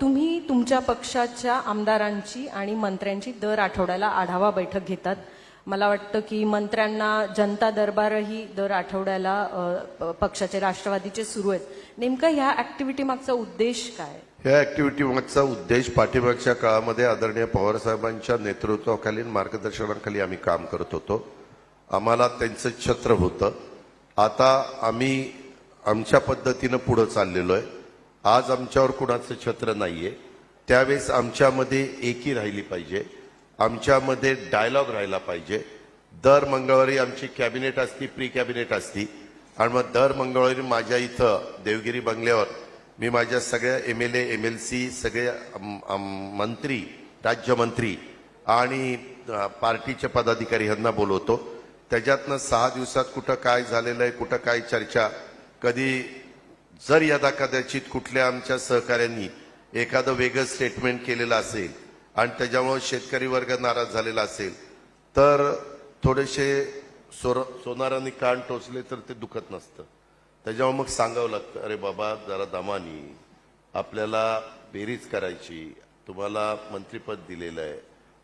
तुम्ही तुमच्या पक्षाच्या आमदारांची आणि मंत्र्यांची दर आठवड्याला आढावा बैठक घेतात. मला वाटतं की मंत्र्यांना जनता दरबारही दर आठवड्याला पक्षाचे राष्ट्रवादीचे सुरू आहेत. नेमका ह्या ऍक्टिव्हिटी मागचा उद्देश काय? ह्या ऍक्टिव्हिटी मागचा उद्देश पाठीमागच्या काळामध्ये आदरणीय पवारसाहेबांच्या नेतृत्वाखाली मार्गदर्शनाखाली आम्ही काम करत होतो. आम्हाला त्यांचं छत्र होतं. आता आम्ही आमच्या पद्धतीनं पुढं चाललेलो आहे. आज आमच्यावर कुणाचं छत्र नाहीये. त्यावेळेस आमच्यामध्ये एकी राहिली पाहिजे. आमच्यामध्ये डायलॉग राहिला पाहिजे. दर मंगळवारी आमची कॅबिनेट असती प्री कॅबिनेट असती. आणि मग दर मंगळवारी माझ्या इथं देवगिरी बंगल्यावर मी माझ्या सगळ्या M L A M L C सगळे मंत्री राज्यमंत्री आणि पार्टीचे पदाधिकारी यांना बोलवतो. त्याच्यातनं सहा दिवसात कुठं काय झालेलं आहे कुठं काय चर्चा कधी जर यदा कदाचित कुठल्या आमच्या सहकाऱ्यांनी एखादं वेगळं स्टेटमेंट केलेलं असेल आणि त्याच्यामुळं शेतकरी वर्ग नाराज झालेला असेल तर थोडेसे सोर सोनारांनी कान टोचले तर ते दुखत नसतं. त्याच्यामुळे मग सांगावं लागतं अरे बाबा जरा दमानी. आपल्याला बेरीज करायची. तुम्हाला मंत्रिपद दिलेलं आहे.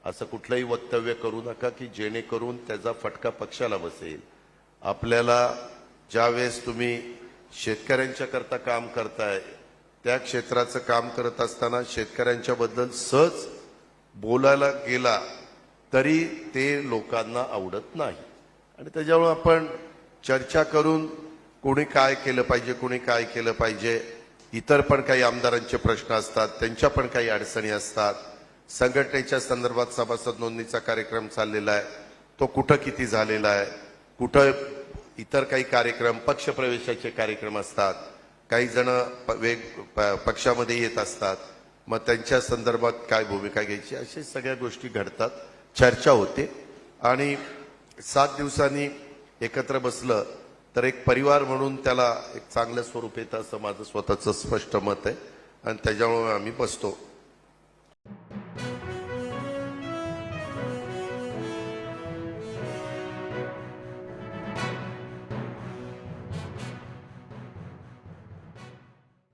असं कुठलंही वक्तव्य करू नका की जेणेकरून त्याचा फटका पक्षाला बसेल. आपल्याला ज्यावेळेस तुम्ही शेतकऱ्यांच्या करता काम करताय त्या क्षेत्राचं काम करत असताना शेतकऱ्यांच्या बद्दल सहज बोलायला गेला तरी ते लोकांना आवडत नाही. आणि त्याच्यामुळे आपण चर्चा करून कोणी काय केलं पाहिजे कोणी काय केलं पाहिजे इतर पण काही आमदारांचे प्रश्न असतात त्यांच्या पण काही अडचणी असतात. संघटनेच्या संदर्भात सभासद नोंदणीचा कार्यक्रम चाललेला आहे तो कुठं किती झालेला आहे कुठं इतर काही कार्यक्रम पक्षप्रवेशाचे कार्यक्रम असतात. काही जण प- वेग प- पक्षामध्ये येत असतात. मग त्यांच्या संदर्भात काय भूमिका घ्यायची? अशा सगळ्या गोष्टी घडतात. चर्चा होते. आणि सात दिवसांनी एकत्र बसलं तर एक परिवार म्हणून त्याला एक चांगलं स्वरूप येतं असं माझं स्वतःचं स्पष्ट मत आहे. आणि त्याच्यामुळे आम्ही बसतो.